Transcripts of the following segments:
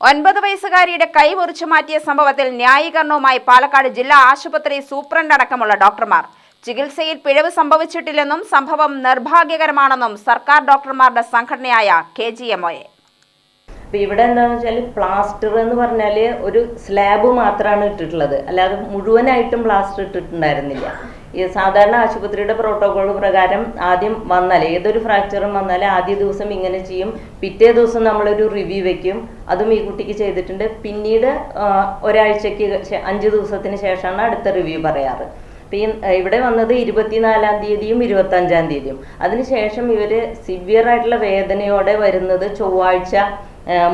ഒൻപത് വയസ്സുകാരിയുടെ കൈ മുറിച്ചു മാറ്റിയ സംഭവത്തിൽ ന്യായീകരണവുമായി പാലക്കാട് ജില്ലാ ആശുപത്രി സൂപ്രണ്ട് അടക്കമുള്ള ഡോക്ടർമാർ. ചികിത്സയിൽ പിഴവ് സംഭവിച്ചിട്ടില്ലെന്നും സംഭവം നിർഭാഗ്യകരമാണെന്നും സർക്കാർ ഡോക്ടർമാരുടെ സംഘടനയായ കെ ജി എം ഒ ഇവിടെ എന്താണെന്ന് വെച്ചാൽ പ്ലാസ്റ്റർ എന്ന് പറഞ്ഞാൽ ഒരു സ്ലാബ് മാത്രമാണ് ഇട്ടിട്ടുള്ളത്. അല്ലാതെ മുഴുവനായിട്ടും പ്ലാസ്റ്റർ ഇട്ടിട്ടുണ്ടായിരുന്നില്ല. ഈ സാധാരണ ആശുപത്രിയുടെ പ്രോട്ടോകോൾ പ്രകാരം ആദ്യം വന്നാൽ ഏതൊരു ഫ്രാക്ചറും വന്നാൽ ആദ്യ ദിവസം ഇങ്ങനെ ചെയ്യും. പിറ്റേ ദിവസം നമ്മളൊരു റിവ്യൂ വെക്കും. അതും ഈ കുട്ടിക്ക് ചെയ്തിട്ടുണ്ട്. പിന്നീട് ഒരാഴ്ചയ്ക്ക് അഞ്ച് ദിവസത്തിന് ശേഷമാണ് അടുത്ത റിവ്യൂ പറയാറ്. ഈ ഇവിടെ വന്നത് ഇരുപത്തിനാലാം തീയതിയും ഇരുപത്തി അഞ്ചാം തീയതിയും അതിനുശേഷം ഇവർ സിവിയർ ആയിട്ടുള്ള വേദനയോടെ വരുന്നത് ചൊവ്വാഴ്ച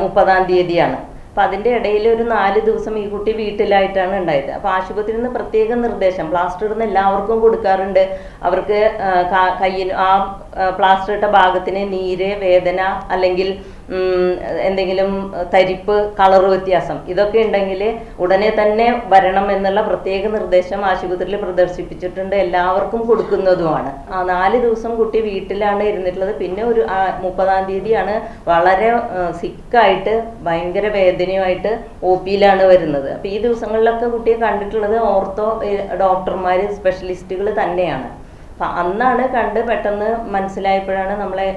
മുപ്പതാം തീയതിയാണ്. അപ്പൊ അതിന്റെ ഇടയിൽ ഒരു നാല് ദിവസം ഈ കുട്ടി വീട്ടിലായിട്ടാണ് ഉണ്ടായത്. അപ്പൊ ആശുപത്രിയിൽ നിന്ന് പ്രത്യേക നിർദ്ദേശം പ്ലാസ്റ്റർ ഇടുന്ന എല്ലാവർക്കും കൊടുക്കാറുണ്ട്. അവർക്ക് കയ്യിൽ ആ പ്ലാസ്റ്റർ ഇട്ട ഭാഗത്തിന് നീര് വേദന അല്ലെങ്കിൽ എന്തെങ്കിലും തരിപ്പ് കളർ വ്യത്യാസം ഇതൊക്കെ ഉണ്ടെങ്കിൽ ഉടനെ തന്നെ വരണം എന്നുള്ള പ്രത്യേക നിർദ്ദേശം ആശുപത്രിയിൽ പ്രദർശിപ്പിച്ചിട്ടുണ്ട് എല്ലാവർക്കും കൊടുക്കുന്നതുമാണ്. ആ നാല് ദിവസം കുട്ടി വീട്ടിലാണ് ഇരുന്നിട്ടുള്ളത്. പിന്നെ ഒരു മുപ്പതാം തീയതിയാണ് വളരെ സിക്കായിട്ട് ഭയങ്കര വേദനയുമായിട്ട് ഒ പിയിലാണ് വരുന്നത്. അപ്പൊ ഈ ദിവസങ്ങളിലൊക്കെ കുട്ടിയെ കണ്ടിട്ടുള്ളത് ഓർത്തോ ഡോക്ടർമാർ സ്പെഷ്യലിസ്റ്റുകൾ തന്നെയാണ്. അപ്പൊ അന്നാണ് കണ്ട് പെട്ടെന്ന് മനസ്സിലായപ്പോഴാണ് നമ്മളെ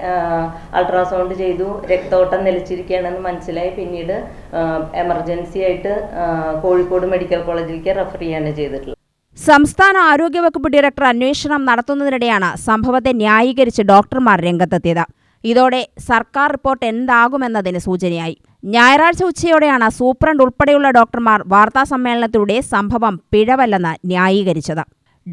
അൾട്രാസൗണ്ട് ചെയ്തു രക്തോട്ടം നിലച്ചിരിക്കുകയാണെന്ന് മനസ്സിലായി. പിന്നീട് എമർജൻസി ആയിട്ട് കോഴിക്കോട് മെഡിക്കൽ കോളേജിലേക്ക് റെഫർ ചെയ്യാണ് ചെയ്തിട്ടുള്ളത്. സംസ്ഥാന ആരോഗ്യവകുപ്പ് ഡയറക്ടർ അന്വേഷണം നടത്തുന്നതിനിടെയാണ് സംഭവത്തെ ന്യായീകരിച്ച് ഡോക്ടർമാർ രംഗത്തെത്തിയത്. ഇതോടെ സർക്കാർ റിപ്പോർട്ട് എന്താകുമെന്നതിന് സൂചനയായി. ഞായറാഴ്ച ഉച്ചയോടെയാണ് സൂപ്രണ്ട് ഉൾപ്പെടെയുള്ള ഡോക്ടർമാർ വാർത്താസമ്മേളനത്തിലൂടെ സംഭവം പിഴവല്ലെന്ന് ന്യായീകരിച്ചത്.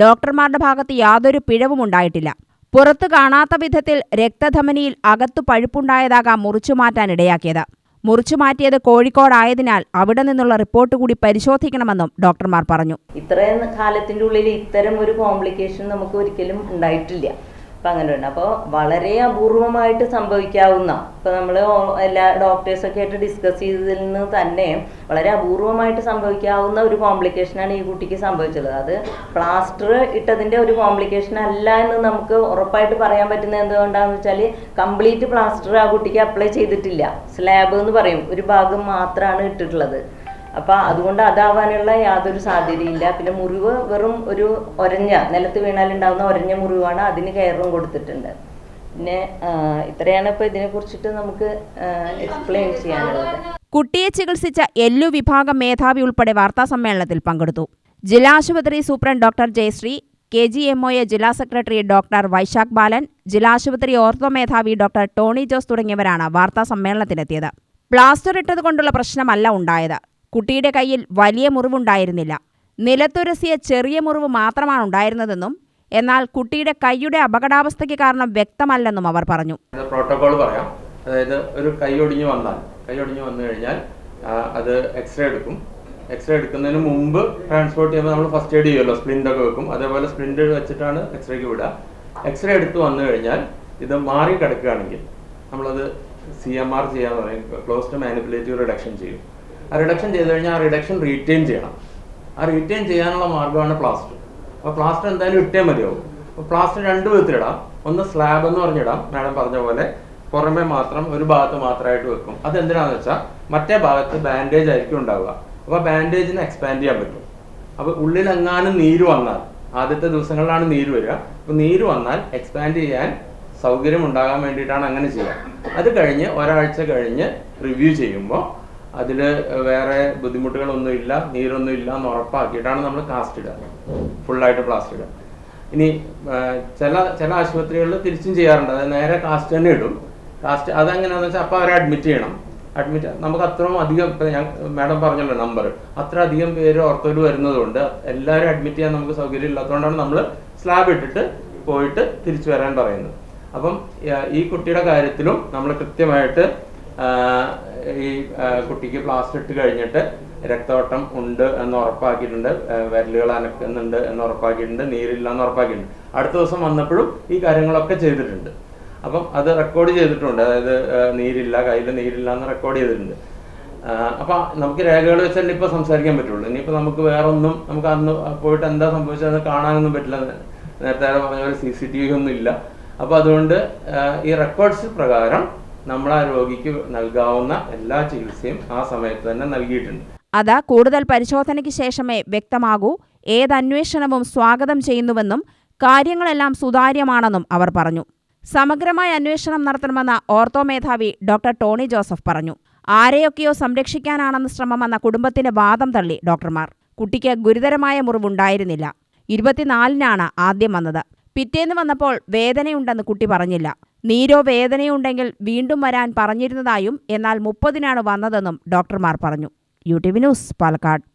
ഡോക്ടർമാരുടെ ഭാഗത്ത് യാതൊരു പിഴവും ഉണ്ടായിട്ടില്ല. പുറത്തു കാണാത്ത വിധത്തിൽ രക്തധമനിയിൽ അകത്തു പഴുപ്പുണ്ടായതാകാം മുറിച്ചുമാറ്റാൻ ഇടയാക്കിയത്. മുറിച്ചുമാറ്റിയത് കോഴിക്കോടായതിനാൽ അവിടെ നിന്നുള്ള റിപ്പോർട്ട് കൂടി പരിശോധിക്കണമെന്നും ഡോക്ടർമാർ പറഞ്ഞു. ഇത്രയും കാലത്തിന്റെ ഉള്ളിൽ ഇത്തരം ഒരു കോംപ്ലിക്കേഷൻ നമുക്ക് ഒരിക്കലും ഉണ്ടായിട്ടില്ല. അപ്പൊ അങ്ങനെ ഉണ്ട് അപ്പോൾ വളരെ അപൂർവമായിട്ട് സംഭവിക്കാവുന്ന ഇപ്പൊ നമ്മൾ എല്ലാ ഡോക്ടേഴ്സൊക്കെ ആയിട്ട് ഡിസ്കസ് ചെയ്തതിൽ നിന്ന് തന്നെ വളരെ അപൂർവമായിട്ട് സംഭവിക്കാവുന്ന ഒരു കോംപ്ലിക്കേഷനാണ് ഈ കുട്ടിക്ക് സംഭവിച്ചുള്ളത് അത് പ്ലാസ്റ്റർ ഇട്ടതിന്റെ ഒരു കോംപ്ലിക്കേഷൻ അല്ല എന്ന് നമുക്ക് ഉറപ്പായിട്ട് പറയാൻ പറ്റുന്നത് എന്തുകൊണ്ടാണെന്ന് വെച്ചാൽ കംപ്ലീറ്റ് പ്ലാസ്റ്റർ ആ കുട്ടിക്ക് അപ്ലൈ ചെയ്തിട്ടില്ല. സ്ലാബ് എന്ന് പറയും. ഒരു ഭാഗം മാത്രമാണ് ഇട്ടിട്ടുള്ളത്. അപ്പൊ അതുകൊണ്ട് അതാവാനുള്ള യാതൊരു സാധ്യതയില്ല. പിന്നെ മുറിവ് വെറും ഒരു ഒരഞ്ഞ നിലത്ത് വീണാൽ ഉണ്ടാവുന്ന ഒരഞ്ഞ മുറിവാണ് അതിന് കയറും കൊടുത്തിട്ടുണ്ട്. പിന്നെ ഇത്രയാണ് ഇപ്പൊ ഇതിനെ കുറിച്ചിട്ട് നമുക്ക് എക്സ്പ്ലെയിൻ ചെയ്യാനുള്ളത്. കുട്ടിയെ ചികിത്സിച്ച എല്ലു വിഭാഗം മേധാവി ഉൾപ്പെടെ വാർത്താസമ്മേളനത്തിൽ പങ്കെടുത്തു. ജില്ലാ ആശുപത്രി superintendent doctor Jayashree K G M A ജില്ലാ സെക്രട്ടറി ഡോക്ടർ വൈശാഖ് ബാലൻ ജില്ലാ ആശുപത്രി ഓർത്തോ മേധാവി ഡോക്ടർ ടോണി ജോസ് തുടങ്ങിയവരാണ് വാർത്താ സമ്മേളനത്തിനെത്തിയത് പ്ലാസ്റ്റർ ഇട്ടതുകൊണ്ടുള്ള പ്രശ്നമല്ല ഉണ്ടായത്. കുട്ടിയുടെ കയ്യിൽ വലിയ മുറിവുണ്ടായിരുന്നില്ല. നിലത്തുരസിയ ചെറിയ മുറിവ് മാത്രമാണ് ഉണ്ടായിരുന്നതെന്നും എന്നാൽ കുട്ടിയുടെ കൈയുടെ അപകടാവസ്ഥയ്ക്ക് കാരണം വ്യക്തമല്ലെന്നും അവർ പറഞ്ഞു. പ്രോട്ടോകോൾ പറയാം. അതായത് ഒരു കൈ ഒടിഞ്ഞു വന്നാൽ കൈ ഒടിഞ്ഞു വന്നു കഴിഞ്ഞാൽ അത് എക്സ്റേ എടുക്കും. എക്സ്റേ എടുക്കുന്നതിന് മുമ്പ് ട്രാൻസ്പോർട്ട് ചെയ്യുമ്പോൾ നമ്മൾ ഫസ്റ്റ് എയ്ഡ് ചെയ്യുമല്ലോ സ്പ്ലിന്റ് ഒക്കെ വെക്കും. അതേപോലെ സ്പ്ലിന്റ് വെച്ചിട്ടാണ് എക്സ്റേക്ക് വിടുക. എക്സ്റേ എടുത്ത് വന്നു കഴിഞ്ഞാൽ ഇത് മാറി കിടക്കുകയാണെങ്കിൽ നമ്മളത് സി എം ആർ ചെയ്യാന്ന് പറയും ക്ലോസ്ഡ് മാനിപ്പുലേറ്റീവ് റിഡക്ഷൻ ചെയ്യും. റിഡക്ഷൻ ചെയ്ത് കഴിഞ്ഞാൽ ആ റിഡക്ഷൻ റീറ്റെയിൻ ചെയ്യണം. ആ റീറ്റെയിൻ ചെയ്യാനുള്ള മാർഗമാണ് പ്ലാസ്റ്റർ അപ്പോൾ പ്ലാസ്റ്റർ എന്തായാലും ഇട്ടേ മതിയാവും. അപ്പോൾ പ്ലാസ്റ്റർ രണ്ട് വിധത്തിലിടാം ഒന്ന് സ്ലാബ് എന്ന് പറഞ്ഞിടാം. മാഡം പറഞ്ഞ പോലെ പുറമെ മാത്രം ഒരു ഭാഗത്ത് മാത്രമായിട്ട് വെക്കും. അത് എന്തിനാണെന്ന് വെച്ചാൽ മറ്റേ ഭാഗത്ത് ബാൻഡേജ് ആയിരിക്കും ഉണ്ടാവുക. അപ്പോൾ ബാൻഡേജിനെ എക്സ്പാൻഡ് ചെയ്യാൻ പറ്റും. അപ്പോൾ ഉള്ളിലെങ്ങാനും നീര് വന്നാൽ ആദ്യത്തെ ദിവസങ്ങളിലാണ് നീര് വരിക. അപ്പോൾ നീര് വന്നാൽ എക്സ്പാൻഡ് ചെയ്യാൻ സൗകര്യം ഉണ്ടാകാൻ വേണ്ടിയിട്ടാണ് അങ്ങനെ ചെയ്യുക. അത് കഴിഞ്ഞ് ഒരാഴ്ച കഴിഞ്ഞ് റിവ്യൂ ചെയ്യുമ്പോൾ അതിൽ വേറെ ബുദ്ധിമുട്ടുകളൊന്നും ഇല്ല നീരൊന്നും ഇല്ല എന്ന് ഉറപ്പാക്കിയിട്ടാണ് നമ്മൾ കാസ്റ്റ് ഇടുക. ഫുള്ളായിട്ട് പ്ലാസ്റ്റ് ഇടുക. ഇനി ചില ചില ആശുപത്രികളിൽ തിരിച്ചും ചെയ്യാറുണ്ട്. അതായത് നേരെ കാസ്റ്റ് തന്നെ ഇടും. കാസ്റ്റ് അതെങ്ങനെയാണെന്ന് വെച്ചാൽ അപ്പോൾ അവരെ അഡ്മിറ്റ് ചെയ്യണം. അഡ്മിറ്റ് നമുക്ക് അത്രയും അധികം ഇപ്പം ഞാൻ മാഡം പറഞ്ഞല്ലോ നമ്പർ അത്ര അധികം പേര് ഓർത്തോയിൽ വരുന്നതുകൊണ്ട് എല്ലാവരും അഡ്മിറ്റ് ചെയ്യാൻ നമുക്ക് സൗകര്യം ഇല്ലാത്തതുകൊണ്ടാണ് നമ്മൾ സ്ലാബ് ഇട്ടിട്ട് പോയിട്ട് തിരിച്ചു വരാൻ പറയുന്നത്. അപ്പം ഈ കുട്ടിയുടെ കാര്യത്തിലും നമ്മൾ കൃത്യമായിട്ട് ഈ കുട്ടിക്ക് പ്ലാസ്റ്റർ ഇട്ട് കഴിഞ്ഞിട്ട് രക്തോട്ടം ഉണ്ട് എന്ന് ഉറപ്പാക്കിയിട്ടുണ്ട്. വിരലുകൾ അനക്കുന്നുണ്ട് എന്ന് ഉറപ്പാക്കിയിട്ടുണ്ട്. നീരില്ല എന്ന് ഉറപ്പാക്കിയിട്ടുണ്ട്. അടുത്ത ദിവസം വന്നപ്പോഴും ഈ കാര്യങ്ങളൊക്കെ ചെയ്തിട്ടുണ്ട്. അപ്പം അത് റെക്കോർഡ് ചെയ്തിട്ടുണ്ട്. അതായത് നീരില്ല കയ്യിൽ നീരില്ല എന്ന് റെക്കോർഡ് ചെയ്തിട്ടുണ്ട്. അപ്പൊ നമുക്ക് രേഖകൾ വെച്ചല്ലേ ഇപ്പൊ സംസാരിക്കാൻ പറ്റുള്ളൂ. ഇനിയിപ്പോ നമുക്ക് വേറെ ഒന്നും നമുക്ക് അന്ന് പോയിട്ട് എന്താ സംഭവിച്ചതെന്ന് കാണാനൊന്നും പറ്റില്ല. നേരത്തെ പറഞ്ഞ പോലെ സി സി ടി വി ഒന്നും ഇല്ല. അപ്പൊ അതുകൊണ്ട് ഈ റെക്കോർഡ്സ് പ്രകാരം നമ്മൾ ആ രോഗിക്ക് നൽകാവുന്ന എല്ലാ ചികിത്സയും ആ സമയത്ത് തന്നെ നൽകിയിട്ടുണ്ട്. അത് കൂടുതൽ പരിശോധനയ്ക്ക് ശേഷമേ വ്യക്തമാകൂ. ഏത് അന്വേഷണവും സ്വാഗതം ചെയ്യുന്നുവെന്നും കാര്യങ്ങളെല്ലാം സുതാര്യമാണെന്നും അവർ പറഞ്ഞു. സമഗ്രമായ അന്വേഷണം നടത്തണമെന്ന ഓർത്തോ മേധാവി ഡോക്ടർ ടോണി ജോസഫ് പറഞ്ഞു. ആരെയൊക്കെയോ സംരക്ഷിക്കാനാണെന്ന് ശ്രമമെന്ന കുടുംബത്തിന്റെ വാദം തള്ളി ഡോക്ടർമാർ. കുട്ടിക്ക് ഗുരുതരമായ മുറിവുണ്ടായിരുന്നില്ല. ഇരുപത്തിനാലിനാണ് ആദ്യം വന്നത്. പിറ്റേന്ന് വന്നപ്പോൾ വേദനയുണ്ടെന്ന് കുട്ടി പറഞ്ഞില്ല. നീരോ വേദനയുണ്ടെങ്കിൽ വീണ്ടും വരാൻ പറഞ്ഞിരുന്നതായും എന്നാൽ മുപ്പതിനാണ് വന്നതെന്നും ഡോക്ടർമാർ പറഞ്ഞു. U T V news Palakkad.